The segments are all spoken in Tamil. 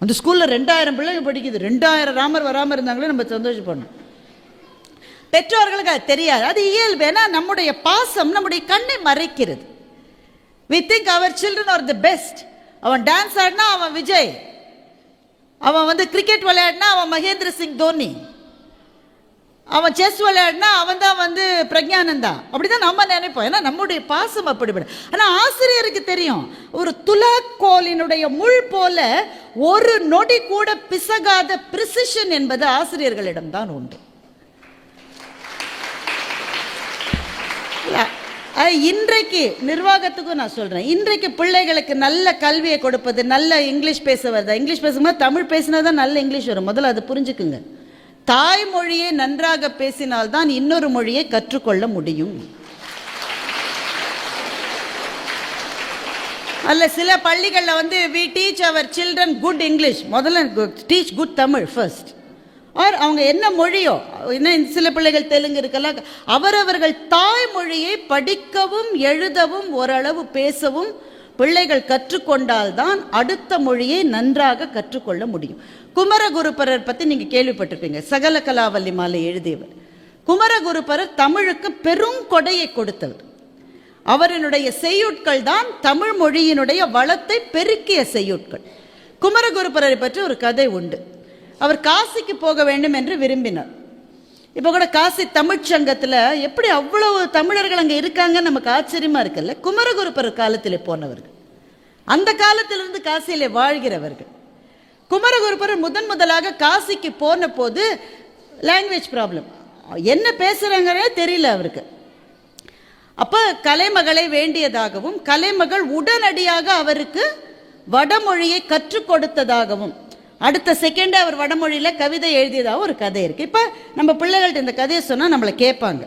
அந்த ஸ்கூலில் ரெண்டாயிரம் பிள்ளைங்க படிக்குது. ரெண்டாயிரம் ராமர் வராமல் இருந்தாங்களே நம்ம சந்தோஷப்படணும். பெற்றோர்களுக்கு அது தெரியாது. அது இயல்பு. ஏன்னா நம்முடைய பாசம் நம்முடைய கண்ணை மறைக்கிறது. We think our children are the best அவன் டான்ஸ் ஆடினா அவன் விஜய். அவன் வந்து கிரிக்கெட் விளையாடினா அவன் மகேந்திர சிங் தோனி. அவன் செஸ் விளையாடினா அவன் தான் வந்து பிரக்ஞானந்தா அப்படிதான் நம்ம நினைப்போம். ஏன்னா நம்முடைய பாசம் அப்படிப்படும். ஆனால் ஆசிரியருக்கு தெரியும் ஒரு துலாக்கோலினுடைய முள் போல ஒரு நொடி கூட பிசகாத பிரிசிஷன் என்பது ஆசிரியர்களிடம் தான் உண்டு. அது இன்றைக்கு நிர்வாகத்துக்கும் நான் சொல்கிறேன் இன்றைக்கு பிள்ளைகளுக்கு நல்ல கல்வியை கொடுப்பது நல்ல இங்கிலீஷ் பேச வருதா இங்கிலீஷ் பேசும்போது தமிழ் பேசினா தான் நல்ல இங்கிலீஷ் வரும். முதல்ல அது புரிஞ்சுக்குங்க. தாய்மொழியை நன்றாக பேசினால்தான் இன்னொரு மொழியை கற்றுக்கொள்ள முடியும். அல்ல சில பள்ளிகளில் வந்து we teach our children good English முதல்ல teach good Tamil first or அவங்க என்ன மொழியோ என்ன சில பிள்ளைகள் தெலுங்கு இருக்கலாம் அவரவர்கள் தாய்மொழியை படிக்கவும் எழுதவும் ஓரளவு பேசவும் பிள்ளைகள் கற்றுக்கொண்டால்தான் அடுத்த மொழியை நன்றாக கற்றுக்கொள்ள முடியும். குமரகுருபரர் பற்றி நீங்கள் கேள்விப்பட்டிருப்பீங்க. சகல கலாவல்லி மாலை எழுதியவர். குமரகுருபரர் தமிழுக்கு பெரும் கொடையை கொடுத்தவர். அவரினுடைய செய்யுட்கள் தான் தமிழ் மொழியினுடைய வளத்தை பெருக்கிய செய்யுட்கள். குமரகுருபரரை பற்றி ஒரு கதை உண்டு. அவர் காசிக்கு போக வேண்டும் என்று விரும்பினார். இப்போ கூட காசி தமிழ்ச் சங்கத்தில் எப்படி அவ்வளவு தமிழர்கள் அங்கே இருக்காங்கன்னு நமக்கு ஆச்சரியமாக இருக்குல்ல? குமரகுருப்பர் காலத்தில் போனவர்கள். அந்த காலத்திலிருந்து காசியில் வாழ்கிறவர்கள். குமரகுருப்பர் முதன் முதலாக காசிக்கு போன போது லாங்குவேஜ் ப்ராப்ளம் என்ன பேசுகிறாங்கன்னே தெரியல அவருக்கு. அப்போ கலைமகளை வேண்டியதாகவும் கலைமகள் உடனடியாக அவருக்கு வடமொழியை கற்றுக் கொடுத்ததாகவும் அடுத்த செகண்டே அவர் வடமொழியில் கவிதை எழுதியதாக ஒரு கதை இருக்குது இப்போ நம்ம பிள்ளைகள்ட்ட இந்த கதையை சொன்னால் நம்மளை கேட்பாங்க.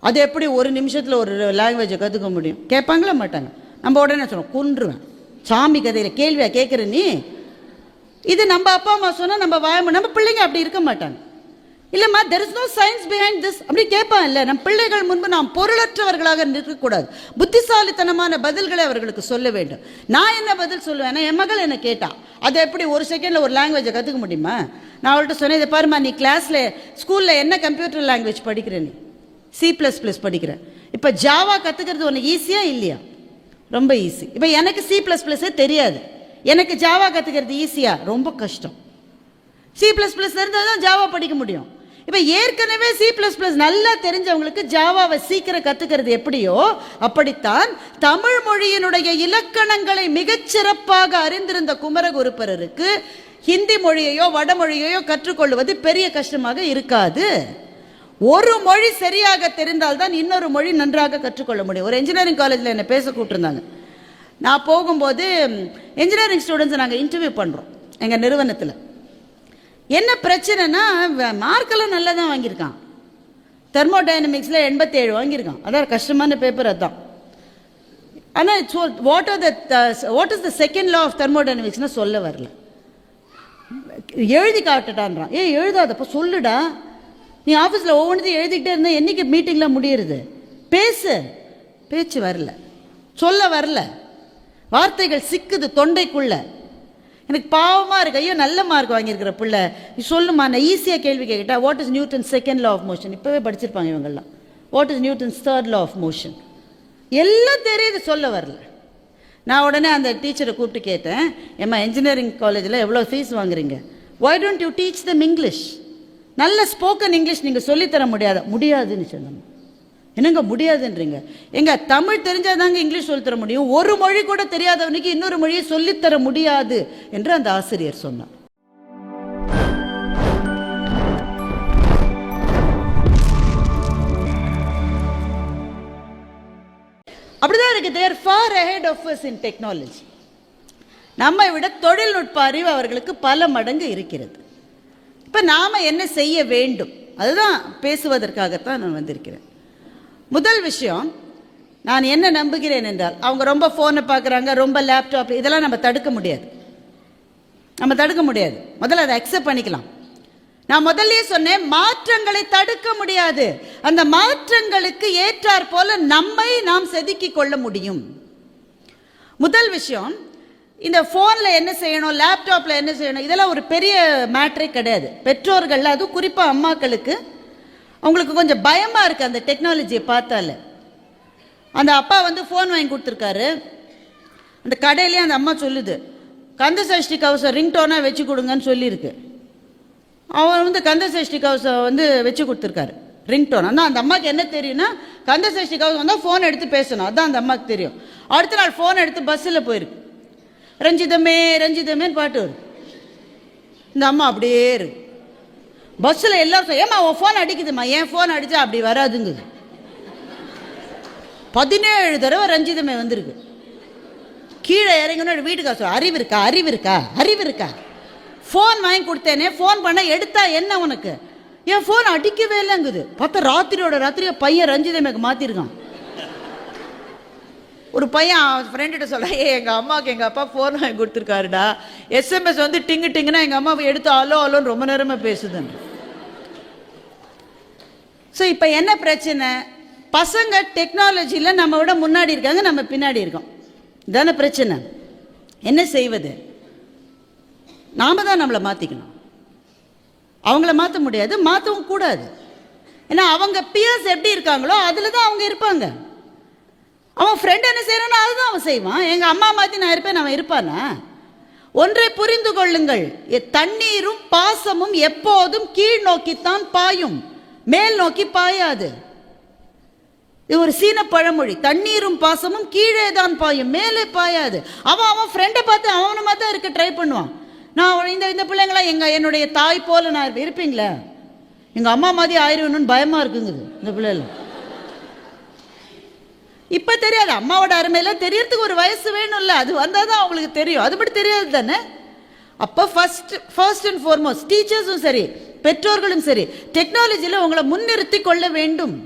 அது எப்படி ஒரு நிமிஷத்தில் ஒரு லாங்குவேஜை கற்றுக்க முடியும்? கேட்பாங்களா மாட்டாங்க? நம்ம உடனே சொன்னோம் குன்றுவேன். சாமி கதையில் கேள்வியாக கேட்குற நீ? இது நம்ம அப்பா அம்மா சொன்னால் நம்ம வாய நம்ம பிள்ளைங்க அப்படி இருக்க மாட்டாங்க. இல்லைம்மா there is no science behind this அப்படி கேட்பான் இல்லை நம் பிள்ளைகள் முன்பு நாம் பொருளற்றவர்களாக நிற்கக்கூடாது. புத்திசாலித்தனமான பதில்களை அவர்களுக்கு சொல்ல வேண்டும். நான் என்ன பதில் சொல்லுவேன் என் மகள் என்ன கேட்டான் அதை எப்படி ஒரு செகண்டில் ஒரு லாங்குவேஜை கற்றுக்க முடியுமா? நான் அவள்கிட்ட சொன்னேன் இதை பாருமா நீ கிளாஸில் ஸ்கூலில் என்ன கம்ப்யூட்டர் லாங்குவேஜ் படிக்கிற நீ? சி ப்ளஸ் ப்ளஸ் படிக்கிறேன் இப்போ ஜாவா கற்றுக்கிறது ஒன்று ஈஸியா இல்லையா? ரொம்ப ஈஸி இப்போ எனக்கு சி ப்ளஸ் ப்ளஸ்ஸே தெரியாது. எனக்கு ஜாவா கற்றுக்கிறது ஈஸியா ரொம்ப கஷ்டம். சி ப்ளஸ் ப்ளஸ் இருந்தால் தான் ஜாவா படிக்க முடியும். இப்போ ஏற்கனவே சி ப்ளஸ் ப்ளஸ் நல்லா தெரிஞ்சவங்களுக்கு ஜாவாவை சீக்கிரம் கற்றுக்கிறது எப்படியோ அப்படித்தான் தமிழ் மொழியினுடைய இலக்கணங்களை மிகச்சிறப்பாக அறிந்திருந்த குமரகுருப்பரருக்கு ஹிந்தி மொழியையோ வடமொழியையோ கற்றுக்கொள்வது பெரிய கஷ்டமாக இருக்காது. ஒரு மொழி சரியாக தெரிந்தால் தான் இன்னொரு மொழி நன்றாக கற்றுக்கொள்ள முடியும். ஒரு இன்ஜினியரிங் காலேஜில் என்னை பேச கூப்பிட்டுருந்தாங்க. நான் போகும்போது இன்ஜினியரிங் ஸ்டூடெண்ட்ஸை நாங்கள் இன்டர்வியூ பண்ணுறோம் எங்கள் நிறுவனத்தில். என்ன பிரச்சனைனா மார்க்கெல்லாம் நல்லா தான் வாங்கியிருக்கான். தெர்மோடைனமிக்ஸில் எண்பத்தேழு வாங்கியிருக்கான். அதான் கஷ்டமான பேப்பர் அதுதான் ஆனால் it's what are the what is the second law of தெர்மோடைனமிக்ஸ்னு சொல்ல வரல. எழுதி காட்டுட்டான்றான். ஏ எழுதாதப்போ சொல்லுடா. நீ ஆஃபீஸில் ஒவ்வொன்றையும் எழுதிக்கிட்டே இருந்தால் என்றைக்கு மீட்டிங்கில் முடியுறது? பேசு. பேச்சு வரல. சொல்ல வரல. வார்த்தைகள் சிக்குது தொண்டைக்குள்ளே. எனக்கு பாவமாக இருக்கு. ஐயோ நல்ல மார்க் வாங்கியிருக்கிற பிள்ளை. நீ சொல்லுமா நான் ஈஸியாக கேள்வி கேட்கிட்டா what is Newton second law of motion இப்போவே படிச்சிருப்பாங்க இவங்கெல்லாம். What is Newton's third law of motion எல்லாம் தெரியுது சொல்ல வரல. நான் உடனே அந்த டீச்சரை கூப்பிட்டு கேட்டேன் ஏம்மா இன்ஜினியரிங் காலேஜில் எவ்வளோ ஃபீஸ் வாங்குறீங்க? Why don't you teach them English நல்ல ஸ்போக்கன் இங்கிலீஷ் நீங்கள் சொல்லித்தர முடியாத முடியாதுன்னு சொன்னோம் என்னங்க முடியாதுன்றீங்க? எங்க தமிழ் தெரிஞ்சாதாங்க இங்கிலீஷ் சொல்லித்தர முடியும். ஒரு மொழி கூட தெரியாதவனுக்கு இன்னொரு மொழியை சொல்லித்தர முடியாது என்று அந்த ஆசிரியர் சொன்னார். அப்படிதான் இருக்கு. They're far ahead of us in technology நம்மை விட தொழில்நுட்ப அறிவு அவர்களுக்கு பல மடங்கு இருக்கிறது. இப்போ நாம் என்ன செய்ய வேண்டும்? அதுதான் பேசுவதற்காகத்தான் நான் வந்திருக்கிறேன். முதல் விஷயம் நான் என்ன நம்புகிறேன் என்றால் அவங்க ரொம்ப ஃபோனை பார்க்குறாங்க ரொம்ப லேப்டாப் இதெல்லாம் நம்ம தடுக்க முடியாது. நம்ம தடுக்க முடியாது. முதல்ல அதை அக்செப்ட் பண்ணிக்கலாம். நான் முதல்லயே சொன்னேன் மாற்றங்களை தடுக்க முடியாது. அந்த மாற்றங்களுக்கு ஏற்றார் போல நம்மை நாம் செதுக்கிக் கொள்ள முடியும். முதல் விஷயம் இந்த ஃபோனில் என்ன செய்யணும் லேப்டாப்பில் என்ன செய்யணும் இதெல்லாம் ஒரு பெரிய மேட்ரே கிடையாது. பெற்றோர்கள் அதுவும் குறிப்பாக அம்மாக்களுக்கு அவங்களுக்கு கொஞ்சம் பயமாக இருக்குது அந்த டெக்னாலஜியை பார்த்தால. அந்த அப்பா வந்து ஃபோன் வாங்கி கொடுத்துருக்காரு. அந்த கடையிலேயே அந்த அம்மா சொல்லுது கந்த சஷ்டி கவசம் ரிங்டோனாக வச்சு கொடுங்கன்னு சொல்லியிருக்கு. அவர் வந்து கந்த சஷ்டி கவசம் வந்து வச்சு கொடுத்துருக்காரு. ரிங்டோன். ஆனால் அந்த அம்மாவுக்கு என்ன தெரியும்னா கந்த சஷ்டி கவசம் வந்தால் ஃபோன் எடுத்து பேசணும். அதான் அந்த அம்மாவுக்கு தெரியும். அடுத்த நாள் ஃபோன் எடுத்து பஸ்ஸில் போயிருக்கு. ரஞ்சிதமே ரஞ்சிதமேன்னு பாட்டு வரும் இந்த அம்மா அப்படியே இருக்கு. பஸ்ஸில் எல்லோரும் ஏம்மா உன் ஃபோன் அடிக்குதும்மா. என் ஃபோன் அடித்தா அப்படி வராதுங்குது பதினேழு தடவை ரஞ்சிதமே வந்திருக்கு. கீழே இறங்கணும் வீட்டுக்கு அறிவு இருக்கா? அறிவு இருக்கா? அறிவு இருக்கா? ஃபோன் வாங்கி கொடுத்தேனே ஃபோன் பண்ண எடுத்தா என்ன உனக்கு? என் ஃபோன் அடிக்கவே இல்லைங்குது. பார்த்தா ராத்திரியோட ராத்திரியை பையன் ரஞ்சிதமேக்கு மாற்றிருக்கான் ஒரு பையன் ஃப்ரெண்டுகிட்ட சொல்ல ஏ எங்கள் அம்மாவுக்கு எங்கள் அப்பா ஃபோன் வாங்கி கொடுத்துருக்காருடா. எஸ்எம்எஸ் வந்து டிங்கு டிங்குனா எங்கள் அம்மா எடுத்து அலோ அலோன்னு ரொம்ப நேரமாக பேசுதுன்னு. ஸோ இப்போ என்ன பிரச்சனை? பசங்க டெக்னாலஜியில் நம்ம விட முன்னாடி இருக்காங்க நம்ம பின்னாடி இருக்கோம். இதானே பிரச்சனை. என்ன செய்வது? நாம் தான் நம்மளை மாற்றிக்கணும் அவங்கள மாற்ற முடியாது மாற்றவும் கூடாது. ஏன்னா அவங்க பியர்ஸ் எப்படி இருக்காங்களோ அதில் தான் அவங்க இருப்பாங்க. அவன் ஃப்ரெண்ட் என்ன செய்யறானோ அதுதான் அவன் செய்வான். எங்கள் அம்மா மாற்றி நான் இருப்பேன் அவன் இருப்பானா? ஒன்றை புரிந்து கொள்ளுங்கள். எ- தண்ணீரும் பாசமும் எப்போதும் கீழ் நோக்கித்தான் பாயும். மேல் நோக்கி பாயாது. இது ஒரு சீன பழமொழி. தண்ணீரும் பாசமும் கீழே தான் பாயும் மேலே பாயாது. அவன் அவன் ஃப்ரெண்டை பார்த்து அவனமாக தான் இருக்க ட்ரை பண்ணுவான். நான் இந்த இந்த பிள்ளைங்களாம் எங்கள் என்னுடைய தாய் போல நான் இருப்பீங்களே? எங்கள் அம்மா மாதிரி ஆயிருவேணும்னு பயமாக இருக்குங்குது இந்த பிள்ளைகள் இப்போ தெரியாது அம்மாவோட அருமையெல்லாம் தெரியறதுக்கு ஒரு வயசு வேணும்ல. அது வந்தால் தான் அவங்களுக்கு தெரியும். அது மட்டும் தெரியாது தானே? அப்போ ஃபர்ஸ்ட் ஃபர்ஸ்ட் அண்ட் ஃபார்மோஸ்ட் டீச்சர்ஸும் சரி. பெற்றோர்களும் சரி டெக்னாலஜியில் உங்களை முன்னிறுத்தி கொள்ள வேண்டும்.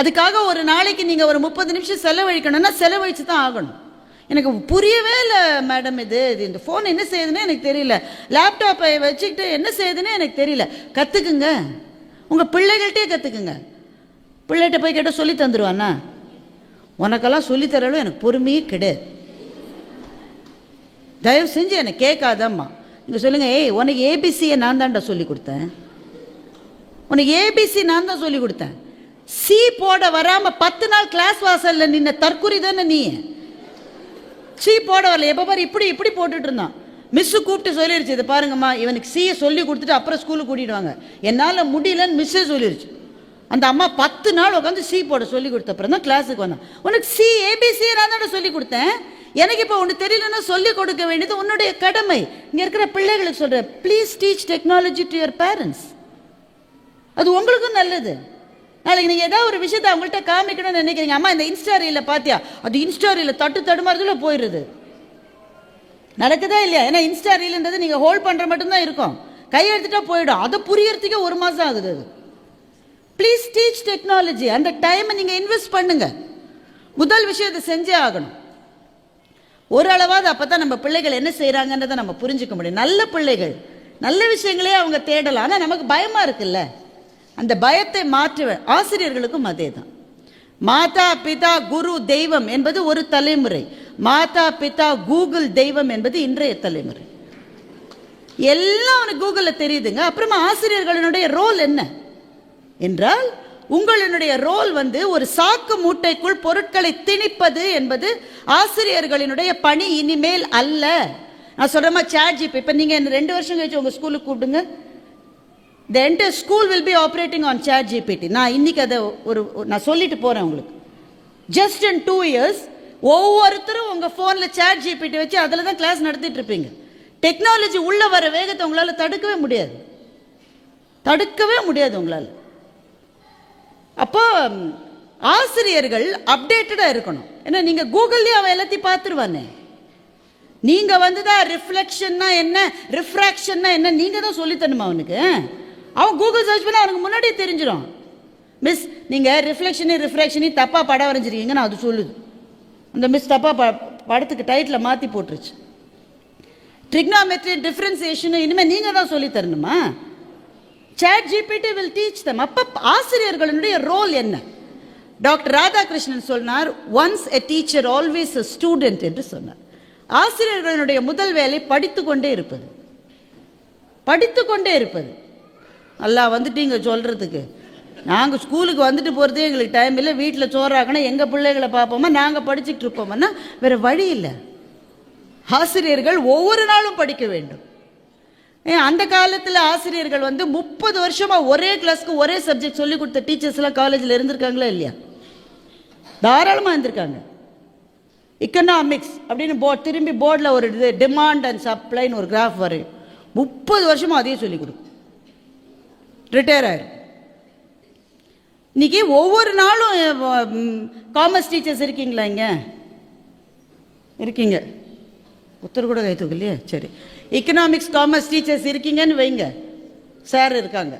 அதுக்காக ஒரு நாளைக்கு நீங்கள் ஒரு முப்பது நிமிஷம் செலவழிக்கணும்னா செலவழித்து தான் ஆகணும். எனக்கு புரியவே இல்லை மேடம் இது. இது இந்த ஃபோன் என்ன செய்யுதுன்னு எனக்கு தெரியல. லேப்டாப்பை வச்சுக்கிட்டு என்ன செய்யுதுன்னு எனக்கு தெரியல. கற்றுக்குங்க உங்கள் பிள்ளைகள்கிட்டே கற்றுக்குங்க பிள்ளைகிட்ட போய் கேட்டால் சொல்லி தந்துடுவானா உனக்கெல்லாம் சொல்லித்தரலும் எனக்கு பொறுமையே கிடையாது. தயவு செஞ்சு என்னை கேட்காதம்மா. நீங்கள் சொல்லுங்கள் ஏய் உனக்கு ஏபிசியை நான் தான்டா சொல்லி கொடுத்தேன். உனக்கு ஏபிசி நான் தான் சொல்லி கொடுத்தேன். சி போட வராமல் பத்து நாள் கிளாஸ் வாசலில் நின்ன தற்குறி தானே நீ? சி போட வரல. எப்போ பாரு இப்படி இப்படி போட்டுட்டு இருந்தான். மிஸ்ஸு கூப்பிட்டு சொல்லிருச்சு இதை பாருங்கம்மா இவனுக்கு சியை சொல்லி கொடுத்துட்டு அப்புறம் ஸ்கூலுக்கு கூட்டிடுவாங்க என்னால் முடியலன்னு மிஸ்ஸே சொல்லிருச்சு. அந்த அம்மா பத்து நாள் உட்காந்து சி போட சொல்லி கொடுத்த அப்புறம் தான் கிளாஸுக்கு வந்தான். உனக்கு சி ஏபிசி நான் தானே சொல்லி கொடுத்தேன். எனக்கு இப்போ ஒன்று தெரியலன்னா சொல்லி கொடுக்க வேண்டியது உன்னுடைய கடமை. இங்கே இருக்கிற பிள்ளைகளுக்கு சொல்கிறேன் please teach technology to your parents அது உங்களுக்கும் நல்லது. நாளைக்கு நீங்கள் ஏதாவது ஒரு விஷயத்தை அவங்கள்ட்ட காமிக்கணும்னு நினைக்கிறீங்க. அம்மா இந்த இன்ஸ்டா ரீலில் பார்த்தியா அது இன்ஸ்டா ரீலில் தட்டு தடுமாறுதில் போயிடுது நடக்குதா இல்லையா? ஏன்னா இன்ஸ்டா ரீல்ன்றது நீங்கள் ஹோல்ட் பண்ணுற மட்டும்தான் இருக்கும். கையெழுத்துட்டா போயிடும். அதை புரியறதுக்கே ஒரு மாதம் ஆகுது அது. ப்ளீஸ் டீச் டெக்னாலஜி அந்த டைமை நீங்கள் இன்வெஸ்ட் பண்ணுங்க. முதல் விஷயத்தை செஞ்சே ஆகணும். ஓரளவாவது அப்போ தான் நம்ம பிள்ளைகள் என்ன செய்கிறாங்கன்றதை நம்ம புரிஞ்சுக்க முடியும். நல்ல பிள்ளைகள். நல்ல விஷயங்களே அவங்க தேடலாம். ஆனால் நமக்கு பயமாக இருக்குல்ல? அந்த பயத்தை மாற்ற ஆசிரியர்களுக்கும் அதே தான் மாதா பிதா குரு தெய்வம் என்பது ஒரு தலைமுறை. மாதா பிதா கூகுள் தெய்வம் என்பது இன்றைய தலைமுறை. எல்லாம் அவனுக்கு கூகுளில் தெரியுதுங்க. அப்புறமா ஆசிரியர்களினுடைய ரோல் என்ன? என்றால் உங்களினுடைய ரோல் வந்து ஒரு சாக்கு மூட்டைக்குள் பொருட்களை திணிப்பது என்பது ஆசிரியர்களினுடைய பணி இனிமேல் அல்ல. நான் சொல்ற சேட் ஜிபி இப்போ நீங்கள் என்ன ரெண்டு வருஷம் கழிச்சு உங்கள் ஸ்கூலுக்கு கூப்பிடுங்க. The entire school will be operating on chat GPT நான் இன்னைக்கு அதை ஒரு ஒரு- நான் சொல்லிட்டு போகிறேன் உங்களுக்கு. ஜஸ்ட் இன் டூ இயர்ஸ் ஒவ்வொருத்தரும் உங்கள் ஃபோனில் சேட் ஜிபிடி வச்சு அதில் தான் கிளாஸ் நடத்திட்டு இருப்பீங்க. டெக்னாலஜி உள்ளே வர வேகத்தை உங்களால் தடுக்கவே முடியாது. தடுக்கவே முடியாது உங்களால். அப்போ ஆசிரியர்கள் அப்டேட்டடாக இருக்கணும். ஏன்னா நீங்கள் கூகுள்லேயே அவன் எல்லாத்தையும் பார்த்துருவானே. நீங்கள் வந்து தான் ரிஃப்ளெக்ஷன்னா என்ன ரிஃப்ராக்ஷன்னா என்ன நீங்கள் தான் சொல்லித் தரணுமா அவனுக்கு? அவன் கூகுள் சர்ச் பண்ணால் அவனுக்கு முன்னாடியே தெரிஞ்சிடும். மிஸ் நீங்கள் ரிஃப்ளெக்ஷனையும் ரிஃப்ராக்ஷனையும் தப்பாக படம் வரைஞ்சிருக்கீங்கன்னு அது சொல்லுது. அந்த மிஸ் தப்பாக ப படத்துக்கு டைட்டில் மாற்றி போட்டுருச்சு. ட்ரிக்னாமெட்ரி டிஃப்ரென்சியேஷன் இனிமேல் நீங்கள் தான் சொல்லித் தரணுமா? Chat GPT will teach them அப்போ ஆசிரியர்களுடைய ரோல் என்ன? டாக்டர் ராதாகிருஷ்ணன் சொன்னார் once a teacher always a student என்று சொன்னார். ஆசிரியர்களுடைய முதல் வேலை படித்து கொண்டே இருப்பது. படித்து கொண்டே இருப்பது. நல்லா வந்துட்டீங்க சொல்கிறதுக்கு நாங்கள் ஸ்கூலுக்கு வந்துட்டு போகிறதே எங்களுக்கு டைம் இல்லை. வீட்டில் சோறாக்கினா எங்கள் பிள்ளைகளை பார்ப்போமா? நாங்கள் படிச்சுட்டு இருப்போம்னா வேறு வழி இல்லை. ஆசிரியர்கள் ஒவ்வொரு நாளும் படிக்க வேண்டும். அந்த காலத்தில் ஆசிரியர்கள் வந்து முப்பது வருஷமாக ஒரே கிளாஸ்க்கு ஒரே சப்ஜெக்ட் சொல்லி கொடுத்த டீச்சர்ஸ்லாம் காலேஜில் இருந்திருக்காங்களா இல்லையா? தாராளமாக இருந்திருக்காங்க. எக்கனாமிக்ஸ் அப்படின்னு போர்ட் திரும்பி போர்டில் ஒரு இது டிமாண்ட் அண்ட் சப்ளைன்னு ஒரு கிராஃப் வரையும் முப்பது வருஷமாக அதையே சொல்லிக் கொடுக்கும் ரிட்டையர் ஆயிரும் இன்னைக்கு ஒவ்வொரு நாளும் காமர்ஸ் டீச்சர்ஸ் இருக்கீங்களா இங்கே? இருக்கீங்க. ஒருத்தர் கூட கை தூக்கலையே? சரி. எக்கனாமிக்ஸ் காமர்ஸ் டீச்சர்ஸ் இருக்கீங்கன்னு வைங்க. சார் இருக்காங்க.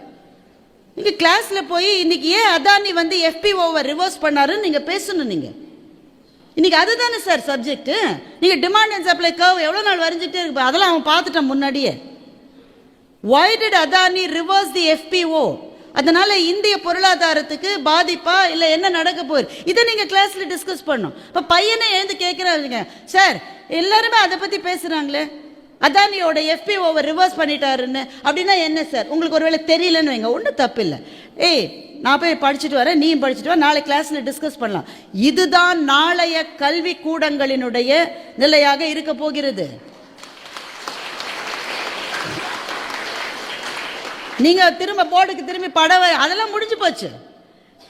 நீங்கள் கிளாஸில் போய் இன்னைக்கு ஏன் அதானி வந்து எஃபிஓவை ரிவர்ஸ் பண்ணாருன்னு நீங்கள் பேசணும் நீங்கள் இன்னைக்கு அதுதானே சார் சப்ஜெக்ட்டு நீங்கள் டிமாண்ட் அண்ட் சப்ளை கர்வ் எவ்வளோ நாள் வரைஞ்சிட்டே இருக்கு அதெல்லாம் அவன் பார்த்துட்டான் முன்னாடியே. Why did Adani reverse the FPO அதனால இந்திய பொருளாதாரத்துக்கு பாதிப்பா இல்லை என்ன நடக்க போகுது? இதை நீங்கள் கிளாஸில் டிஸ்கஸ் பண்ணும் இப்போ பையனை எழுந்து கேட்குறாங்க சார் எல்லாருமே அதை பற்றி பேசுகிறாங்களே அதானியோட எஃபிஓவை ரிவர்ஸ் பண்ணிட்டாருன்னு. அப்படின்னா என்ன சார் உங்களுக்கு ஒருவேளை தெரியலன்னு வைங்க. ஒன்றும் தப்பு இல்லை ஏய் நான் போய் படிச்சுட்டு வரேன் நீயும் படிச்சுட்டு வர நாளை கிளாஸில் டிஸ்கஸ் பண்ணலாம். இதுதான் நாளைய கல்வி கூடங்களினுடைய நிலையாக இருக்க போகிறது. நீங்கள் திரும்ப போர்டுக்கு திரும்பி படம் அதெல்லாம் முடிஞ்சு போச்சு.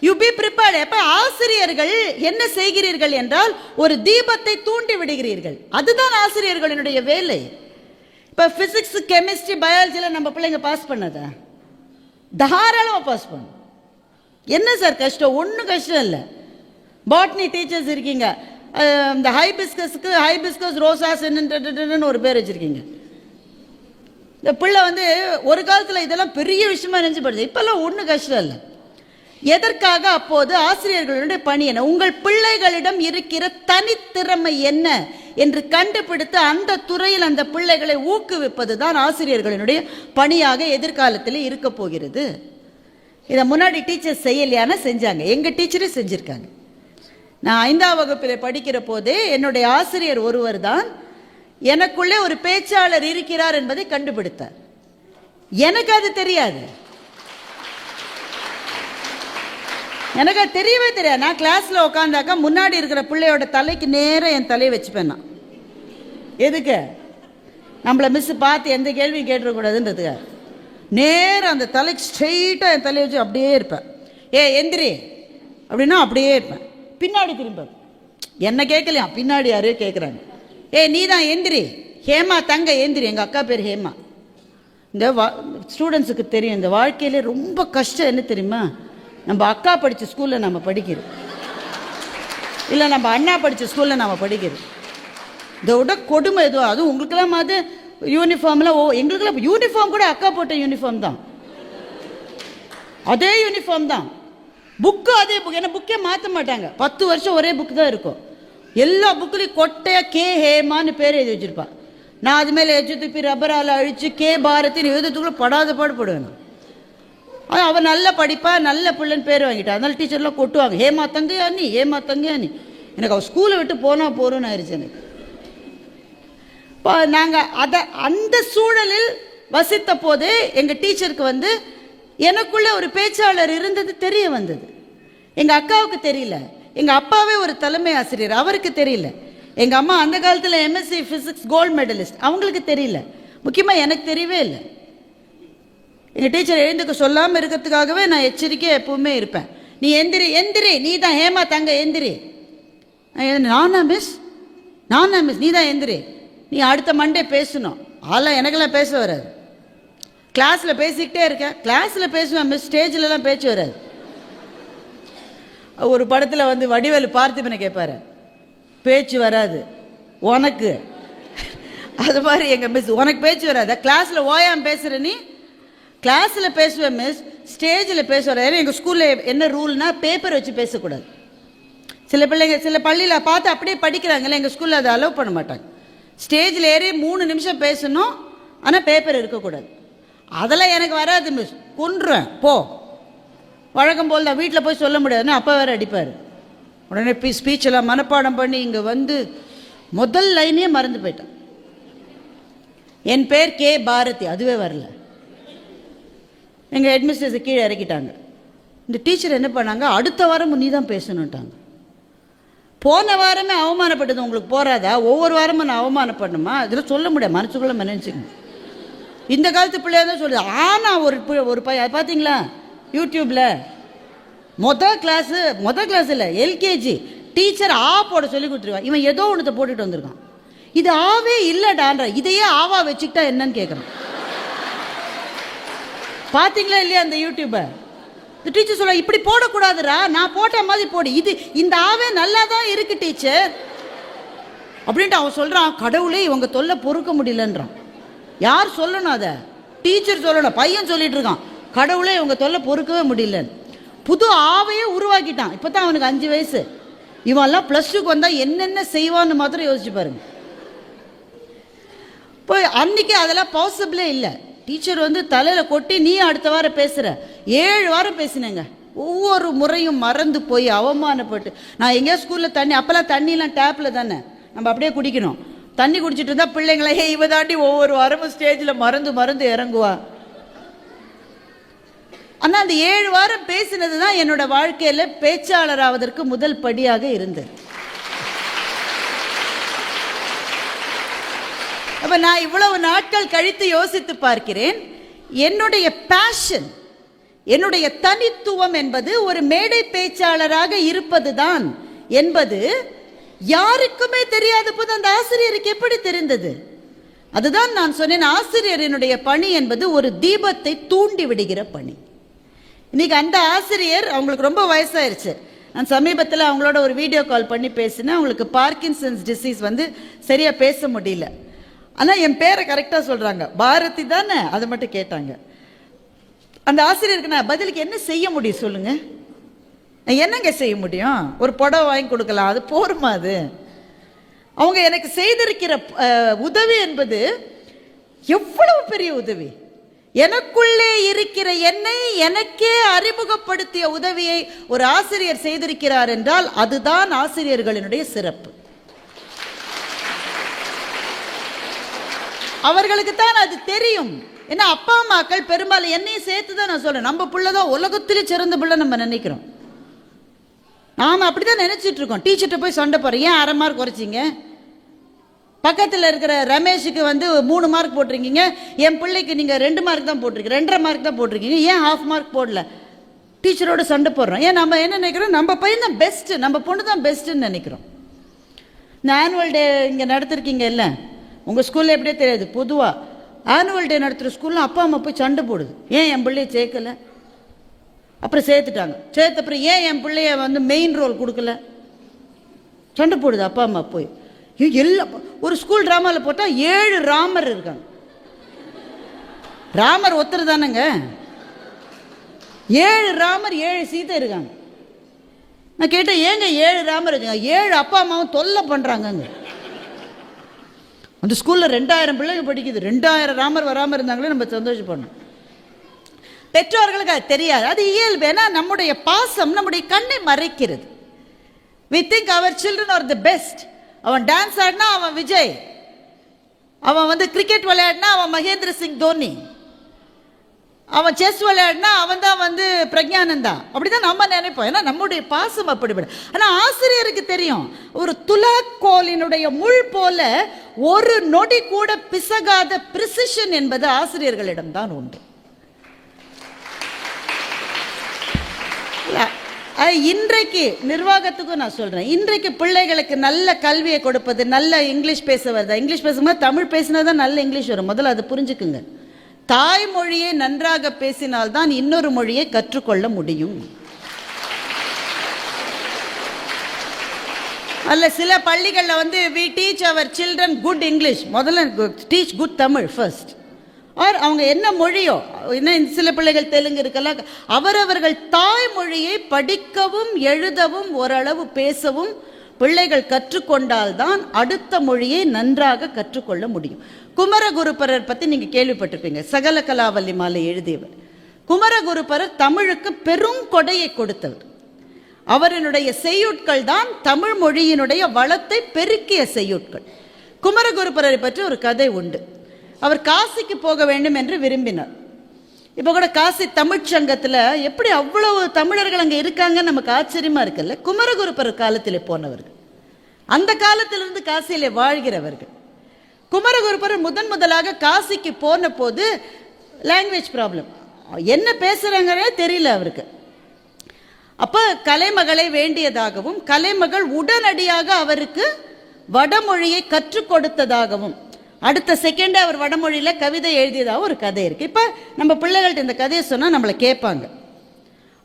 யூ பி ப்ரிப்பேர்டு எப்போ ஆசிரியர்கள் என்ன செய்கிறீர்கள் என்றால் ஒரு தீபத்தை தூண்டி விடுகிறீர்கள். அதுதான் ஆசிரியர்களினுடைய வேலை. இப்போ ஃபிசிக்ஸ் கெமிஸ்ட்ரி பயாலஜியில் நம்ம பிள்ளைங்க பாஸ் பண்ணதா? தாராளமாக பாஸ் பண்ணும் என்ன சார் கஷ்டம்? ஒன்றும் கஷ்டம் இல்லை. பாட்னி டீச்சர்ஸ் இருக்கீங்க. அஹ் இந்த ஹைபிஸ்கஸ்க்கு ஹைபிஸ்கஸ் ரோசாஸ் ஒரு பேர் வச்சுருக்கீங்க. இந்த பிள்ளை வந்து ஒரு காலத்தில் இதெல்லாம் பெரிய விஷயமா நினச்சி படிச்சு இப்போல்லாம் ஒன்றும் கஷ்டம் இல்லை. எதற்காக அப்போது ஆசிரியர்களுடைய பணி என்ன? உங்கள் பிள்ளைகளிடம் இருக்கிற தனித்திறமை என்ன? என்று கண்டுபிடித்து அந்த துறையில் அந்த பிள்ளைகளை ஊக்குவிப்பது தான் ஆசிரியர்களினுடைய பணியாக எதிர்காலத்தில் இருக்க போகிறது. இதை முன்னாடி டீச்சர் செய்யலையானா செஞ்சாங்க. எங்கள் டீச்சரும் செஞ்சுருக்காங்க. நான் ஐந்தாம் வகுப்பில் படிக்கிற போதே என்னுடைய ஆசிரியர் ஒருவர் தான் எனக்குள்ளே ஒரு பேச்சாளர் இருக்கிறார் என்பதை கண்டுபிடித்தார். எனக்கு அது தெரியாது. எனக்கு தெரியவே தெரியாது. நான் கிளாஸில் உட்காந்தாக்கா முன்னாடி இருக்கிற பிள்ளையோட தலைக்கு நேராக என் தலையை வச்சுப்பேன் நான். எதுக்கு? நம்மளை மிஸ் பார்த்து எந்த கேள்வியும் கேட்டுறக்கூடாதுன்றதுக்கு. நேராக அந்த தலைக்கு ஸ்ட்ரெயிட்டாக என் தலையை வச்சு அப்படியே இருப்பேன். ஏ எந்திரி. அப்படின்னா அப்படியே இருப்பேன். பின்னாடி திரும்ப என்ன கேட்கலையா? பின்னாடி யாரையோ கேட்குறாங்க ஏ நீ தான் எந்திரி. ஹேமா தங்க எந்திரி. எங்கள் அக்கா பேர் ஹேமா. இந்த வா ஸ்டூடெண்ட்ஸுக்கு தெரியும். இந்த வாழ்க்கையிலே ரொம்ப கஷ்டம் என்ன தெரியுமா? நம்ம அக்கா படித்த ஸ்கூலில் நம்ம படிக்கிறோம் இல்லை நம்ம அண்ணா படித்த ஸ்கூலில் நம்ம படிக்கிறோம் இதை விட கொடுமை எதுவும் அதுவும் உங்களுக்கெல்லாம் அது யூனிஃபார்ம்லாம் ஓ எங்களுக்கெல்லாம் யூனிஃபார்ம் கூட அக்கா போட்ட யூனிஃபார்ம் தான். அதே யூனிஃபார்ம் தான். புக்கு அதே புக் ஏன்னா புக்கே மாற்ற மாட்டாங்க. பத்து வருஷம் ஒரே புக் தான் இருக்கும். எல்லா புக்குலையும் கொட்டையாக கே ஹேமான்னு பேர் எழுதி வச்சுருப்பான். நான் அது மேலே எச்சு திருப்பி ரப்பரால் அழித்து கே பாரதின்னு எழுதுறதுக்குள்ளே படாத பாடுபடுவேன் நான். அவள் அவன் நல்ல படிப்பா நல்ல பிள்ளைன்னு பேர் வாங்கிட்டா. அதனால டீச்சர்லாம் கொட்டுவாங்க. ஹேமா தங்கையா நீ ஹேமா தங்கையா நீ எனக்கு அவள் ஸ்கூலை விட்டு போனால் போகிறோன்னு ஆயிடுச்சு எனக்கு. இப்போ நாங்கள் அதை அந்த சூழலில் வசித்த போது எங்கள் டீச்சருக்கு வந்து எனக்குள்ளே ஒரு பேச்சாளர் இருந்தது தெரிய வந்தது. எங்கள் அக்காவுக்கு தெரியல. எங்கள் அப்பாவே ஒரு தலைமை ஆசிரியர். அவருக்கு தெரியல. எங்கள் அம்மா அந்த காலத்தில் எம்எஸ்சி ஃபிசிக்ஸ் கோல்டு மெடலிஸ்ட் அவங்களுக்கு தெரியல. முக்கியமாக எனக்கு தெரியவே இல்லை. எங்கள் டீச்சர் எழுந்துக்க சொல்லாமல் இருக்கிறதுக்காகவே நான் எச்சரிக்கையாக எப்பவுமே இருப்பேன். நீ எந்திரி எந்திரி நீ தான் ஹேமா தங்க எந்திரி. நானா மிஸ்? நானா மிஸ்? நீ தான் எந்திரி. நீ அடுத்த மண்டே பேசணும். அதெல்லாம் எனக்கெல்லாம் பேச வராது. கிளாஸில் பேசிக்கிட்டே இருக்கேன். கிளாஸில் பேசுவேன் மிஸ். ஸ்டேஜ்லலாம் பேச்சு வராது. ஒரு படத்தில் வந்து வடிவேலு பார்த்திபனை கேட்பாரு பேச்சு வராது. உனக்கு. அது மாதிரி எங்கள் மிஸ் உனக்கு பேச்சு வராது. கிளாஸில் ஓயாமல் பேசுகிற நீ கிளாஸில் பேசுவேன் மிஸ் ஸ்டேஜில் பேசுவேன் ஏன்னா எங்கள் ஸ்கூலில் என்ன ரூல்னா பேப்பர் வச்சு பேசக்கூடாது. சில பிள்ளைங்க சில பள்ளியில் பார்த்து அப்படியே படிக்கிறாங்கல்ல எங்கள் ஸ்கூலில் அதை அலோவ் பண்ண மாட்டாங்க. ஸ்டேஜில் ஏறி மூணு நிமிஷம் பேசணும் ஆனால் பேப்பர் இருக்கக்கூடாது. அதெல்லாம் எனக்கு வராது மிஸ் கொன்றுவேன். போ. வழக்கம் போல் தான் வீட்டில் போய் சொல்ல முடியாதுன்னு அப்போ வேறு அடிப்பார். உடனே பி ஸ்பீச்செல்லாம் மனப்பாடம் பண்ணி இங்கே வந்து முதல் லைனே மறந்து போயிட்டான். என் பேர் கே. பாரதி. அதுவே வரல. எங்கள் ஹெட்மிஸ்டர்ஸை கீழே இறக்கிட்டாங்க. இந்த டீச்சர் என்ன பண்ணாங்க? அடுத்த வாரம் நீ தான் பேசணுன்ட்டாங்க போன வாரமே அவமானப்பட்டது உங்களுக்கு போகாதா ஒவ்வொரு வாரமும் நான் அவமானப்படணுமா? இதில் சொல்ல முடியாது. மனசுக்குள்ள நினைச்சுக்கணும் இந்த காலத்து பிள்ளையாக தான் சொல்லுது. ஆனால் ஒரு ஒரு பையன் பார்த்தீங்களா யூடியூப்பில் மொதல் கிளாஸு மொதல் கிளாஸ் இல்லை எல்கேஜி டீச்சர் ஆ போட சொல்லி கொடுத்துருவான் இவன் ஏதோ ஒன்றத்தை போட்டுட்டு வந்திருக்கான். இது ஆவே இல்லைடான்ற. இதையே ஆவா வச்சுக்கிட்டா என்னன்னு கேட்குறான் பார்த்தீங்களா இல்லையா அந்த யூடியூபை இந்த டீச்சர் சொல்ல இப்படி போடக்கூடாதுடா நான் போட்ட மாதிரி போடு. இது இந்த ஆவே நல்லா தான் இருக்கு டீச்சர் அப்படின்ட்டு அவன் சொல்கிறான் கடவுளே இவங்க தொல்லை பொறுக்க முடியலன்றான். யார் சொல்லணும் அதை? டீச்சர் சொல்லணும். பையன் சொல்லிட்டு இருக்கான் கடவுளே இவங்க தொல்லை பொறுக்கவே முடியலன்னு. புது ஆவையே உருவாக்கிட்டான். இப்போ தான் அவனுக்கு அஞ்சு வயசு. இவன்லாம் ப்ளஸ் டூக்கு வந்தால் என்னென்ன செய்வான்னு மாத்திரம் யோசிச்சு பாருங்க. இப்போ அன்னைக்கு அதெல்லாம் பாசிபிளே இல்லை. டீச்சர் வந்து தலையில் கொட்டி நீ அடுத்த வாரம் பேசுகிற ஏழு வாரம் பேசினேங்க. ஒவ்வொரு முறையும் மறந்து போய் அவமானப்பட்டு நான் எங்கேயா ஸ்கூலில் தண்ணி அப்போல்லாம் தண்ணிலாம் டேப்பில் தானே நம்ம அப்படியே குடிக்கணும். தண்ணி குடிச்சிட்டு இருந்தால் பிள்ளைங்கள "ஏய், இவ தாண்டி ஒவ்வொரு வாரமும் ஸ்டேஜில் மறந்து மறந்து இறங்குவா. ஆனால் அந்த ஏழு வாரம் பேசினது தான் என்னோட வாழ்க்கையில் பேச்சாளராவதற்கு முதல் படியாக இருந்தது. அப்போ நான் இவ்வளவு நாட்கள் கழித்து யோசித்து பார்க்கிறேன். என்னுடைய பேஷன் என்னுடைய தனித்துவம் என்பது ஒரு மேடை பேச்சாளராக இருப்பதுதான் என்பது யாருக்குமே தெரியாத போது அந்த ஆசிரியருக்கு எப்படி தெரிந்தது? அதுதான் நான் சொன்னேன் ஆசிரியரினுடைய பணி என்பது ஒரு தீபத்தை தூண்டி விடுகிற பணி. இன்னைக்கு அந்த ஆசிரியர் அவங்களுக்கு ரொம்ப வயசாயிருச்சு. நான் சமீபத்தில் அவங்களோட ஒரு வீடியோ கால் பண்ணி பேசினேன் அவங்களுக்கு பார்க்கின்சன்ஸ் டிசீஸ் வந்து சரியாக பேச முடியல. ஆனால் என் பேரை கரெக்டாக சொல்கிறாங்க பாரதி தானே? அதை மட்டும் கேட்டாங்க. அந்த ஆசிரியருக்கு நான் பதிலுக்கு என்ன செய்ய முடியும் சொல்லுங்க? என்னங்க செய்ய முடியும்? ஒரு புடவை வாங்கி கொடுக்கலாம். அது போருமா அது? அவங்க எனக்கு செய்திருக்கிற உதவி என்பது எவ்வளவு பெரிய உதவி? எனக்குள்ளே இருக்கிற என்னை எனக்கே அறிமுகப்படுத்திய உதவியை ஒரு ஆசிரியர் செய்திருக்கிறார் என்றால் அதுதான் ஆசிரியர்களினுடைய சிறப்பு. அவர்களுக்கு தான் அது தெரியும். ஏன்னா அப்பா அம்மாக்கள் பெரும்பாலும் என்னையும் சேர்த்து தான் நான் சொல்றேன். நம்ம பிள்ளை தான் உலகத்திலே சிறந்த பிள்ளை நம்ம நினைக்கிறோம். நாம அப்படிதான் நினைச்சிட்டு இருக்கோம் டீச்சர்கிட்ட போய் சண்டை போறோம் ஏன் அரை மார்க் குறைச்சிங்க? பக்கத்தில் இருக்கிற ரமேஷுக்கு வந்து மூணு மார்க் போட்டிருக்கீங்க. என் பிள்ளைக்கு நீங்கள் ரெண்டு மார்க் தான் போட்டிருக்கீங்க. ரெண்டரை மார்க் தான் போட்டிருக்கீங்க. ஏன் ஹாஃப் மார்க் போடல? டீச்சரோட சண்டை போடுறோம். ஏன் நம்ம என்ன நினைக்கிறோம்? நம்ம பையன் தான் பெஸ்ட்டு நம்ம பொண்ணு தான் பெஸ்ட்டுன்னு நினைக்கிறோம். இந்த ஆனுவல் டே இங்கே நடத்திருக்கீங்க இல்லை உங்கள் ஸ்கூலில் எப்படியே தெரியாது. பொதுவாக ஆனுவல் டே நடத்துகிற ஸ்கூலில் அப்பா அம்மா போய் சண்டை போடுது. ஏன் என் பிள்ளைய சேர்க்கல? அப்புறம் சேர்த்துட்டாங்க. சேர்த்த அப்புறம் ஏன் என் பிள்ளைய வந்து மெயின் ரோல் கொடுக்கல? சண்டை போடுது அப்பா அம்மா போய். ஐயோ, எல்லா ஒரு ஸ்கூல் ட்ராமாவில் போட்டால் ஏழு ராமர் இருக்காங்க. ராமர் ஒருத்தர் தானேங்க. ஏழு ராமர் ஏழு சீதை இருக்காங்க. நான் கேட்டேன் ஏங்க ஏழு ராமர் இருக்காங்க? ஏழு அப்பா அம்மாவும் தொல்லை பண்ணுறாங்கங்க அந்த ஸ்கூலில் ரெண்டாயிரம் பிள்ளைங்க படிக்குது. ரெண்டாயிரம் ராமர் வராமல் இருந்தாங்களே நம்ம சந்தோஷப்படணும். பெற்றோர்களுக்கு அது தெரியாது. அது இயல்பு. ஏன்னா நம்முடைய பாசம் நம்முடைய கண்ணை மறைக்கிறது. We think our children are the best அவன் டான்ஸ் ஆடினா அவன் விஜய். அவன் வந்து கிரிக்கெட் விளையாடினா அவன் மகேந்திர சிங் தோனி. அவன் செஸ் விளையாடினா அவன் தான் வந்து பிரக்ஞானந்தா அப்படிதான் நம்ம நினைப்போம். ஏன்னா நம்முடைய பாசம் அப்படிப்படும். ஆனால் ஆசிரியருக்கு தெரியும் ஒரு துலாக்கோலினுடைய முள் போல ஒரு நொடி கூட பிசகாத பிரிசிஷன் என்பது ஆசிரியர்களிடம்தான் உண்டு. இன்றைக்கு நிர்வாகத்துக்கும் நான் சொல்கிறேன் இன்றைக்கு பிள்ளைகளுக்கு நல்ல கல்வியை கொடுப்பது நல்ல இங்கிலீஷ் பேச வருதா? இங்கிலீஷ் பேசும்போது தமிழ் பேசினா தான் நல்ல இங்கிலீஷ் வரும். முதல்ல அது புரிஞ்சுக்குங்க. தாய்மொழியை நன்றாக பேசினால்தான் இன்னொரு மொழியை கற்றுக்கொள்ள முடியும். அல்ல சில பள்ளிகளில் வந்து we teach our children good English முதல்ல teach good Tamil first or அவங்க என்ன மொழியோ என்ன சில பிள்ளைகள் தெலுங்கு இருக்கலாம் அவரவர்கள் தாய்மொழியை படிக்கவும் எழுதவும் ஓரளவு பேசவும் பிள்ளைகள் கற்றுக்கொண்டால்தான் அடுத்த மொழியை நன்றாக கற்றுக்கொள்ள முடியும். குமரகுருபரர் பற்றி நீங்கள் கேள்விப்பட்டிருப்பீங்க. சகல கலாவல்லி மாலை எழுதியவர். குமரகுருபரர் தமிழுக்கு பெரும் கொடையை கொடுத்தவர். அவரினுடைய செய்யுட்கள் தான் தமிழ் மொழியினுடைய வளத்தை பெருக்கிய செய்யுட்கள். குமரகுருபரரை பற்றி ஒரு கதை உண்டு. அவர் காசிக்கு போக வேண்டும் என்று விரும்பினார். இப்போ கூட காசி தமிழ்ச்சங்கத்தில் எப்படி அவ்வளவு தமிழர்கள் அங்கே இருக்காங்கன்னு நமக்கு ஆச்சரியமாக இருக்குல்ல? குமரகுருபரர் காலத்தில் போனவர்கள். அந்த காலத்திலிருந்து காசியிலே வாழ்கிறவர்கள். குமரகுருபர் முதன் முதலாக காசிக்கு போன போது லாங்குவேஜ் ப்ராப்ளம் என்ன பேசுகிறாங்கன்னே தெரியல அவருக்கு. அப்போ கலைமகளை வேண்டியதாகவும் கலைமகள் உடனடியாக அவருக்கு வடமொழியை கற்றுக் கொடுத்ததாகவும் அடுத்த செகண்ட் அவர் வடமொழியில் கவிதை எழுதியதாகவும் ஒரு கதை இருக்குது இப்போ நம்ம பிள்ளைகள்கிட்ட இந்த கதையை சொன்னால் நம்மளை கேட்பாங்க.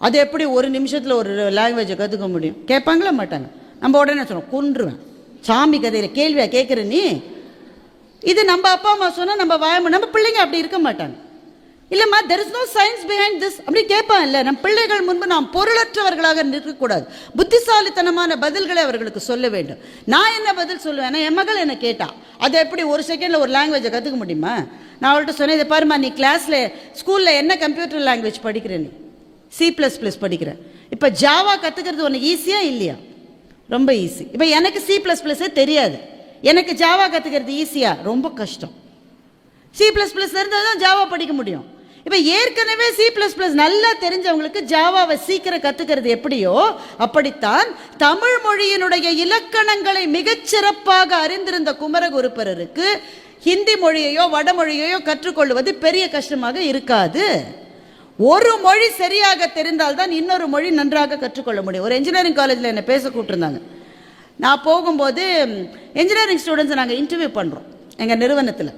அது எப்படி ஒரு நிமிஷத்தில் ஒரு லாங்குவேஜை கற்றுக்க முடியும்? கேட்பாங்களா மாட்டாங்க? நம்ம உடனே சொன்னோம் கொன்றுவேன். சாமி கதையில் கேள்வியாக கேட்குற நீ? இது நம்ம அப்பா அம்மா சொன்னால் நம்ம வாயம நம்ம பிள்ளைங்க அப்படி இருக்க மாட்டாங்க. இல்லைம்மா there is no science behind this அப்படி கேட்பான் இல்லை நம் பிள்ளைகள் முன்பு நாம் பொருளற்றவர்களாக நிற்கக்கூடாது. புத்திசாலித்தனமான பதில்களை அவர்களுக்கு சொல்ல வேண்டும். நான் என்ன பதில் சொல்லுவேன்? என் மகள் என்ன கேட்டா. அது எப்படி ஒரு செகண்டில் ஒரு லாங்குவேஜை கற்றுக்க முடியுமா? நான் அவள்கிட்ட சொன்னேன் இதை பாருமா நீ கிளாஸில் ஸ்கூலில் என்ன கம்ப்யூட்டர் லாங்குவேஜ் படிக்கிற நீ? சி ப்ளஸ் ப்ளஸ் படிக்கிறேன். இப்போ ஜாவா கற்றுக்கிறது ஒன்று ஈஸியாக இல்லையா? ரொம்ப ஈஸி இப்போ எனக்கு சி ப்ளஸ் ப்ளஸ்ஸே தெரியாது. எனக்கு ஜாவா கற்றுக்கிறது ஈஸியாக ரொம்ப கஷ்டம். சி ப்ளஸ் ப்ளஸ் இருந்தால் தான் ஜாவா படிக்க முடியும். இப்போ ஏற்கனவே சி ப்ளஸ் ப்ளஸ் நல்லா தெரிஞ்சவங்களுக்கு ஜாவாவை சீக்கிரம் கற்றுக்கிறது எப்படியோ அப்படித்தான் தமிழ் மொழியினுடைய இலக்கணங்களை மிகச்சிறப்பாக அறிந்திருந்த குமரகுருப்பரருக்கு ஹிந்தி மொழியையோ வடமொழியையோ கற்றுக்கொள்வது பெரிய கஷ்டமாக இருக்காது. ஒரு மொழி சரியாக தெரிந்தால்தான் இன்னொரு மொழி நன்றாக கற்றுக்கொள்ள முடியும். ஒரு இன்ஜினியரிங் காலேஜில் என்னை பேச கூப்பிட்டுருந்தாங்க. நான் போகும்போது இன்ஜினியரிங் ஸ்டூடெண்ட்ஸை நாங்கள் இன்டர்வியூ பண்ணுறோம் எங்கள் நிறுவனத்தில்.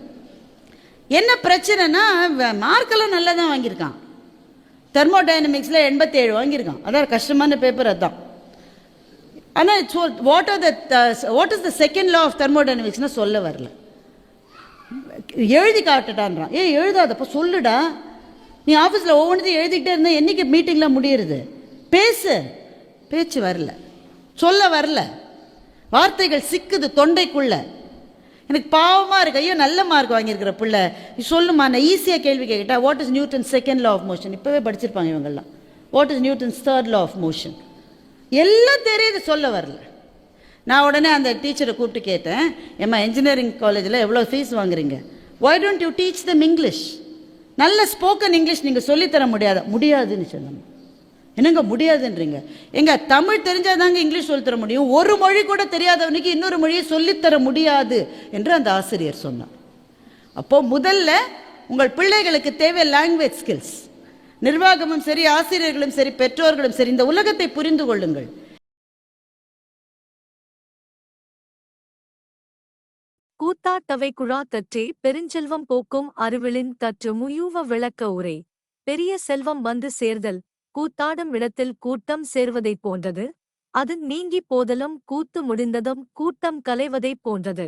என்ன பிரச்சனைனா மார்க்கெல்லாம் நல்லா தான் வாங்கியிருக்கான். தெர்மோடைனமிக்ஸில் எண்பத்தேழு வாங்கியிருக்கான். அதான் கஷ்டமான பேப்பர் அதான். ஆனால் சொல் what are the what is the second law of தெர்மோடைனமிக்ஸ்னு சொல்ல வரல. எழுதி காட்டுட்டான்றான். ஏன் எழுதாதப்போ சொல்லுடா. நீ ஆஃபீஸில் ஒவ்வொன்றையும் எழுதிக்கிட்டே இருந்தால் என்றைக்கு மீட்டிங்லாம் முடியுறது? பேசு. பேச்சு வரல. சொல்ல வரல. வார்த்தைகள் சிக்குது தொண்டைக்குள்ள. எனக்கு பாவமாக இருக்கு. ஐயோ நல்ல மார்க் வாங்கியிருக்கிற பிள்ளை. நீ சொல்லுமா நான் ஈஸியாக கேள்வி கேட்டா what is Newton second law of motion இப்போவே படிச்சிருப்பாங்க இவங்கெல்லாம். What is Newton's third law of motion எல்லாம் தெரியுது சொல்ல வரல. நான் உடனே அந்த டீச்சரை கூப்பிட்டு கேட்டேன் ஏம்மா இன்ஜினியரிங் காலேஜில் எவ்வளோ ஃபீஸ் வாங்குறீங்க? Why don't you teach them English நல்ல ஸ்போக்கன் இங்கிலீஷ் நீங்கள் சொல்லித்தர முடியாத முடியாதுன்னு சொன்னோம் என்னங்க முடியாதுன்றீங்க? எங்க தமிழ் தெரிஞ்சாதாங்க இங்கிலீஷ் சொல்லித்தர முடியும். ஒரு மொழி கூட தெரியாதவனுக்கு இன்னொரு மொழியை சொல்லித்தர முடியாது என்று அந்த ஆசிரியர் சொன்னார். அப்போ முதல்ல உங்கள் பிள்ளைகளுக்கு தேவை லாங்குவேஜ் ஸ்கில்ஸ் நிர்வாகமும் சரி ஆசிரியர்களும் சரி பெற்றோர்களும் சரி இந்த உலகத்தை புரிந்து கொள்ளுங்கள். கூத்தாட்டவை குழா தற்றே பெருஞ்செல்வம் போக்கும் அருவிளின் தற்று முயூவ விளக்க உரை. பெரிய செல்வம் வந்து சேர்தல் கூத்தாடும் இடத்தில் கூட்டம் சேர்வதைப் போன்றது. அது நீங்கிப் போதலும் கூத்து முடிந்ததும் கூட்டம் கலைவதைப் போன்றது.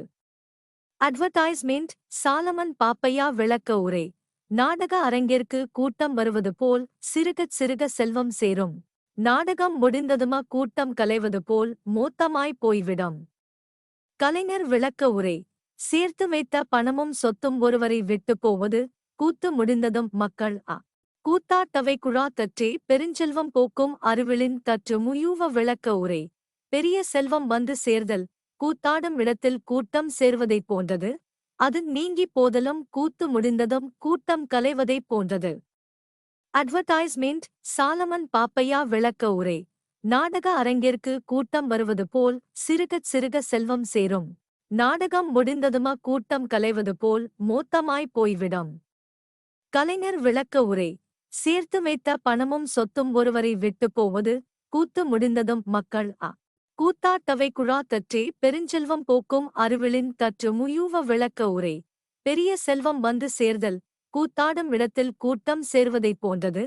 அட்வர்டைஸ்மெண்ட் சாலமன் பாப்பையா விளக்க உரை. நாடக அரங்கிற்கு கூட்டம் வருவது போல் சிறுகச் சிறுக செல்வம் சேரும். நாடகம் முடிந்ததுமா கூட்டம் கலைவது போல் மோத்தமாய் போய்விடும். கலைஞர் விளக்க உரை. சேர்த்து வைத்த பணமும் சொத்தும் ஒருவரை விட்டுப் போவது கூத்து முடிந்ததும் மக்கள் அ கூத்தாட்டவை குழா தற்றே பெருஞ்செல்வம் போக்கும் அருவிளின் தற்று முயூவ விளக்க உரை. பெரிய செல்வம் வந்து சேர்தல் கூத்தாடும் இடத்தில் கூட்டம் சேர்வதைப் போன்றது. அது நீங்கிப் போதலும் கூத்து முடிந்ததும் கூட்டம் கலைவதைப் போன்றது. அட்வர்டைஸ்மெண்ட் சாலமன் பாப்பையா விளக்க உரை. நாடக அரங்கிற்கு கூட்டம் வருவது போல் சிறுகச் சிறுக செல்வம் சேரும். நாடகம் முடிந்ததுமா கூட்டம் கலைவது போல் மோத்தமாய் போய்விடும். கலைஞர் விளக்க உரை. சேர்த்து வைத்த பணமும் சொத்தும் ஒருவரை விட்டுப் போவது கூத்து முடிந்ததும் மக்கள் அ கூத்தாட்டவை குழா தற்றே பெருஞ்செல்வம் போக்கும் அருவிளின் தற்று முயூவ விளக்க உரை. பெரிய செல்வம் வந்து சேர்தல் கூத்தாடும் இடத்தில் கூட்டம் சேர்வதைப் போன்றது.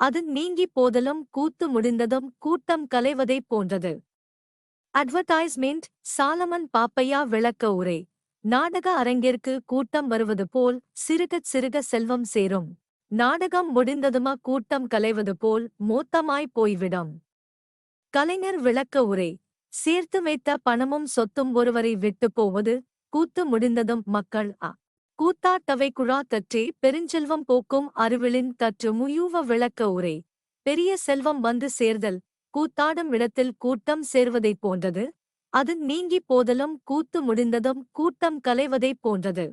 அது நீங்கிப் போதலும் கூத்து முடிந்ததும் கூட்டம் கலைவதைப் போன்றது. அட்வர்டைஸ்மெண்ட் சாலமன் பாப்பையா விளக்க உரை. நாடக அரங்கிற்கு கூட்டம் வருவது போல் சிறுகச் சிறுக செல்வம் சேரும். நாடகம் முடிந்ததுமா கூட்டம் கலைவது போல் மூத்தமாய் போய்விடும். கலைஞர் விளக்க உரை. சேர்த்து வைத்த பணமும் சொத்தும் ஒருவரை விட்டுப் போவது கூத்து முடிந்ததும் மக்கள் அ. கூத்தாட்டவை குழா தற்றே பெருஞ்செல்வம் போக்கும் அருவிளின் தற்று முயூவ விளக்க உரை. பெரிய செல்வம் வந்து சேர்தல் கூத்தாடும் இடத்தில் கூட்டம் சேர்வதைப் போன்றது. அது நீங்கிப் போதலும் கூத்து முடிந்ததும் கூட்டம் கலைவதைப் போன்றது.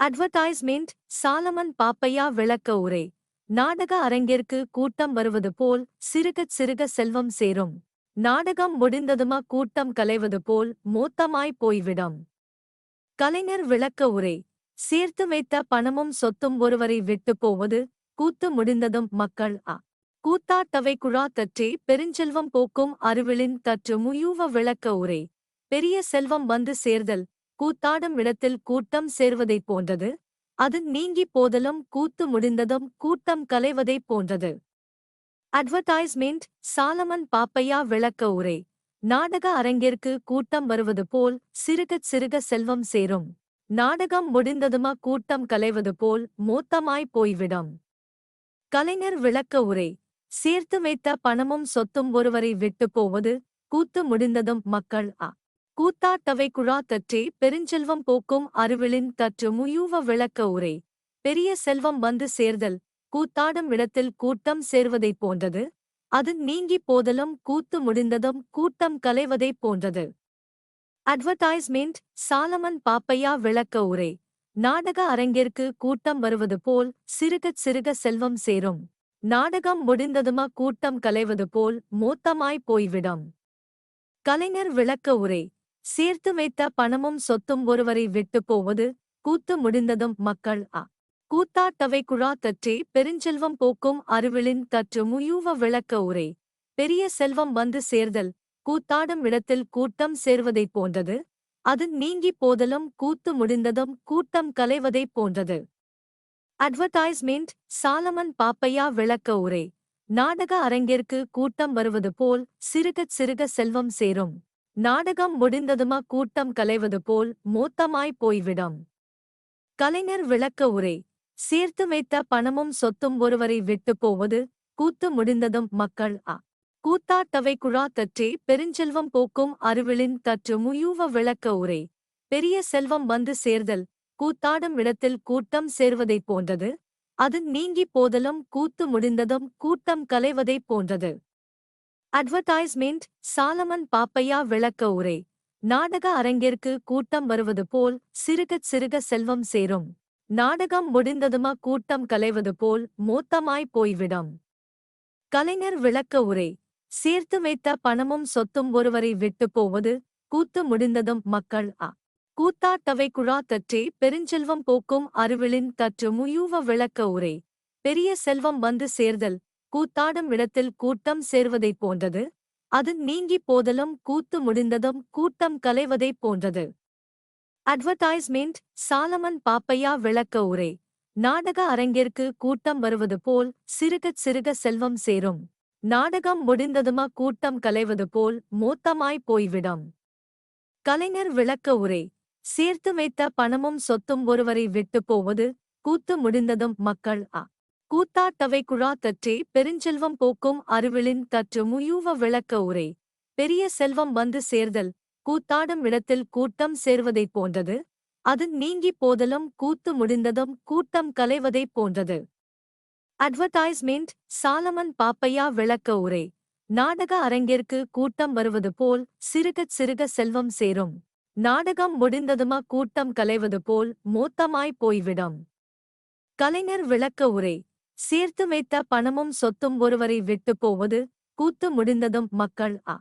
அட்வர்டைஸ்மெண்ட் சாலமன் பாப்பையா விளக்க உரை. நாடக அரங்கிற்கு கூட்டம் வருவது போல் சிறுகச் சிறுக செல்வம் சேரும். நாடகம் முடிந்ததுமா கூட்டம் கலைவது போல் மொத்தமாய் போய்விடும். கலைஞர் விளக்க உரை. சேர்த்து வைத்த பணமும் சொத்தும் ஒருவரை விட்டுப் போவது கூத்து முடிந்ததும் மக்கள் அ. கூத்தாட்டவை குழா தற்றே பெருஞ்செல்வம் போக்கும் அருவிளின் தற்று முயூவ விளக்க உரை. பெரிய செல்வம் வந்து சேர்தல் கூத்தாடும் இடத்தில் கூட்டம் சேர்வதைப் போன்றது. அது நீங்கிப் போதலும் கூத்து முடிந்ததும் கூட்டம் கலைவதைப் போன்றது. அட்வர்டைஸ்மெண்ட் சாலமன் பாப்பையா விளக்க உரை. நாடக அரங்கிற்கு கூட்டம் வருவது போல் சிறுகச் சிறுக செல்வம் சேரும். நாடகம் முடிந்ததுமா கூட்டம் கலைவது போல் மோத்தமாய் போய்விடும். கலைஞர் விளக்க உரை. சேர்த்து வைத்த பணமும் சொத்தும் ஒருவரை விட்டுப் போவது கூத்து முடிந்ததும் மக்கள் அ. கூத்தாட்டவை குழா தற்றே பெருஞ்செல்வம் போக்கும் அருவிளின் தற்று முயூவ விளக்க உரை. பெரிய செல்வம் வந்து சேர்தல் கூத்தாடும் இடத்தில் கூட்டம் சேர்வதைப் போன்றது. அது நீங்கிப் போதலும் கூத்து முடிந்ததும் கூட்டம் கலைவதைப் போன்றது. அட்வர்டைஸ்மெண்ட் சாலமன் பாப்பையா விளக்க உரை. நாடக அரங்கிற்கு கூட்டம் வருவது போல் சிறுகச் சிறுக செல்வம் சேரும். நாடகம் முடிந்ததுமா கூட்டம் கலைவது போல் மோத்தமாய் போய்விடும். கலைஞர் விளக்க உரை. சேர்த்து வைத்த பணமும் சொத்தும் ஒருவரை விட்டுப் போவது கூத்து முடிந்ததும் மக்கள் அ. கூத்தாட்டவை குழா தற்றே பெருஞ்செல்வம் போக்கும் அருவிளின் தற்று முயூவ விளக்க உரை. பெரிய செல்வம் வந்து சேர்தல் கூத்தாடும் இடத்தில் கூட்டம் சேர்வதைப் போன்றது. அது நீங்கிப் போதலும் கூத்து முடிந்ததும் கூட்டம் கலைவதைப் போன்றது. அட்வர்டைஸ்மெண்ட் சாலமன் பாப்பையா விளக்க உரை. நாடக அரங்கிற்கு கூட்டம் வருவது போல் சிறுகச் சிறுக செல்வம் சேரும். நாடகம் முடிந்ததுமா கூட்டம் கலைவது போல் மூத்தமாய் போய்விடும். கலைஞர் விளக்க உரை. சேர்த்து வைத்த பணமும் சொத்தும் ஒருவரை விட்டுப் போவது கூத்து முடிந்ததும் மக்கள் அ. கூத்தாட்டவை குழா தற்றே பெருஞ்செல்வம் போக்கும் அருவிளின் தற்று முயூவ விளக்க உரை. பெரிய செல்வம் வந்து சேர்தல் கூத்தாடும் இடத்தில் கூட்டம் சேர்வதைப் போன்றது. அது நீங்கிப் போதலும் கூத்து முடிந்ததும் கூட்டம் கலைவதைப் போன்றது. அட்வர்டைஸ்மெண்ட் சாலமன் பாப்பையா விளக்க உரை. நாடக அரங்கிற்கு கூட்டம் வருவது போல் சிறுகச் சிறுக செல்வம் சேரும். நாடகம் முடிந்ததுமா கூட்டம் கலைவது போல் மோத்தமாய் போய்விடும். கலைஞர் விளக்க உரை. சேர்த்து வைத்த பணமும் சொத்தும் ஒருவரை விட்டுப் போவது கூத்து முடிந்ததும் மக்கள் அ. கூத்தாட்டவை குழா தற்றே பெருஞ்செல்வம் போக்கும் அருவிளின் தற்று முயூவ விளக்க உரை. பெரிய செல்வம் வந்து சேர்தல் கூத்தாடும் இடத்தில் கூட்டம் சேர்வதைப் போன்றது. அது நீங்கிப் போதலும் கூத்து முடிந்ததும் கூட்டம் கலைவதைப் போன்றது. அட்வர்டைஸ்மெண்ட் சாலமன் பாப்பையா விளக்க உரை. நாடக அரங்கிற்கு கூட்டம் வருவது போல் சிறுகச் சிறுக செல்வம் சேரும். நாடகம் முடிந்ததுமா கூட்டம் கலைவது போல் மூத்தமாய் போய்விடும். கலைஞர் விளக்க உரை. சேர்த்து வைத்த பணமும் சொத்தும் ஒருவரை விட்டுப் போவது கூத்து முடிந்ததும் மக்கள் அ கூத்தாட்டவை குழா தற்றே பெருஞ்செல்வம் போக்கும் அருவிளின் தற்று முயூவ விளக்க உரை. பெரிய செல்வம் வந்து சேர்தல் கூத்தாடும் இடத்தில் கூட்டம் சேர்வதைப் போன்றது. அது நீங்கிப் போதலும் கூத்து முடிந்ததும் கூட்டம் கலைவதைப் போன்றது. அட்வர்டைஸ்மெண்ட் சாலமன் பாப்பையா விளக்க உரை. நாடக அரங்கிற்கு கூட்டம் வருவது போல் சிறுகச் சிறுக செல்வம் சேரும். நாடகம் முடிந்ததுமா கூட்டம் கலைவது போல் மோத்தமாய் போய்விடும். கலைஞர் விளக்க உரை. சேர்த்து வைத்த பணமும் சொத்தும் ஒருவரை விட்டுப் போவது கூத்து முடிந்ததும் மக்கள் அ